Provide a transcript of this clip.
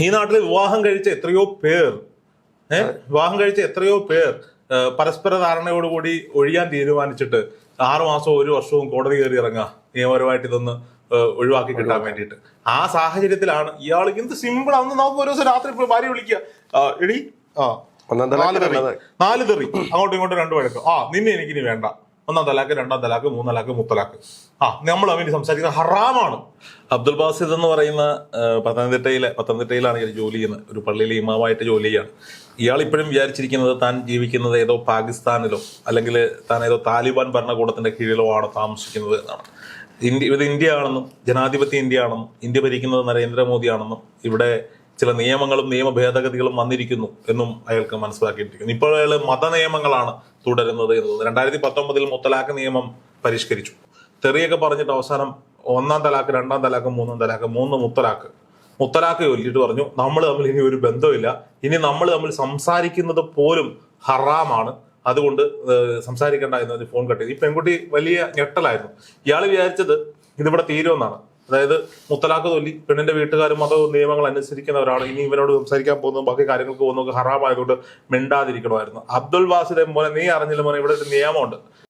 ഈ നാട്ടിൽ വിവാഹം കഴിച്ച എത്രയോ പേർ ഏഹ് വിവാഹം കഴിച്ച എത്രയോ പേർ പരസ്പര ധാരണയോടുകൂടി ഒഴിയാൻ തീരുമാനിച്ചിട്ട് ആറു മാസവും ഒരു വർഷവും കോടതി കയറി ഇറങ്ങുക നിയമപരമായിട്ട് ഇതൊന്ന് ഒഴിവാക്കി കിട്ടാൻ വേണ്ടിയിട്ട്. ആ സാഹചര്യത്തിലാണ് ഇയാൾ എന്ത് സിമ്പിൾ അന്ന് നമുക്ക് ഒരു ദിവസം രാത്രി ഭാര്യ വിളിക്കുക. എടി ആ നാല് തെറി നാല് തെറി. അങ്ങോട്ടും ഇങ്ങോട്ടും രണ്ടു വഴക്ക്. ആ നിന്നെ എനിക്കിനി വേണ്ട. ഒന്നാം തലാക്ക് രണ്ടാം തലാക്ക് മൂന്നാം തലാക്ക് മുത്തലാക്ക് ആ നമ്മൾ അവന് സംസാരിക്കുന്ന ഹറാമാണ്. അബ്ദുൽ ബാസിദ് എന്ന് പറയുന്ന പത്തനംതിട്ടയിലെ പത്തനംതിട്ടയിലാണ് ഇയാൾ ജോലി ചെയ്യുന്നത്. ഒരു പള്ളിയിലെ ഇമാവായിട്ട് ജോലി ചെയ്യാണ് ഇയാൾ ഇപ്പോഴും വിചാരിച്ചിരിക്കുന്നത് താൻ ജീവിക്കുന്നത് ഏതോ പാകിസ്ഥാനിലോ അല്ലെങ്കിൽ താൻ ഏതോ താലിബാൻ ഭരണകൂടത്തിന്റെ കീഴിലോ ആണ് താമസിക്കുന്നത് എന്നാണ്. ഇന്ത്യ ഇത് ഇന്ത്യ ആണെന്നും ജനാധിപത്യ ഇന്ത്യ ആണെന്നും ഇന്ത്യ ഭരിക്കുന്നത് നരേന്ദ്രമോദിയാണെന്നും ഇവിടെ ചില നിയമങ്ങളും നിയമ ഭേദഗതികളും വന്നിരിക്കുന്നു എന്നും അയാൾക്ക് മനസ്സിലാക്കിയിട്ടിരിക്കുന്നു. ഇപ്പോൾ അയാൾ മത നിയമങ്ങളാണ് തുടരുന്നത് എന്നത് രണ്ടായിരത്തി പത്തൊമ്പതിൽ മുത്തലാഖ് നിയമം പരിഷ്കരിച്ചു. തെറിയൊക്കെ പറഞ്ഞിട്ട് അവസാനം ഒന്നാം തലാക്ക് രണ്ടാം തലാക്ക് മൂന്നാം തലാക്ക് മൂന്ന് മുത്തലാക്ക് മുത്തലാക്ക് ചൊല്ലിയിട്ട് പറഞ്ഞു നമ്മൾ തമ്മിൽ ഇനി ഒരു ബന്ധമില്ല. ഇനി നമ്മൾ തമ്മിൽ സംസാരിക്കുന്നത് പോലും ഹറാമാണ്. അതുകൊണ്ട് സംസാരിക്കേണ്ട എന്നത് ഫോൺ കട്ട് ചെയ്തു. ഈ പെൺകുട്ടി വലിയ ഞെട്ടലായിരുന്നു. ഇയാൾ വിചാരിച്ചത് ഇതിവിടെ തീരുമെന്നാണ്. അതായത് മുത്തലാഖ് തൊല്ലി പെണ്ണിന്റെ വീട്ടുകാരും മത നിയമങ്ങൾ അനുസരിക്കുന്നവരാണ്. ഇനി ഇവനോട് സംസാരിക്കാൻ പോകുന്നു ബാക്കി കാര്യങ്ങൾക്ക് പോകുന്നു ഹറാമായതുകൊണ്ട് മിണ്ടാതിരിക്കണമായിരുന്നു. അബ്ദുൽ വാസിദ് മോനെ നീ അറിഞ്ഞില്ല മോനെ ഇവിടെ ഒരു നിയമമുണ്ട്.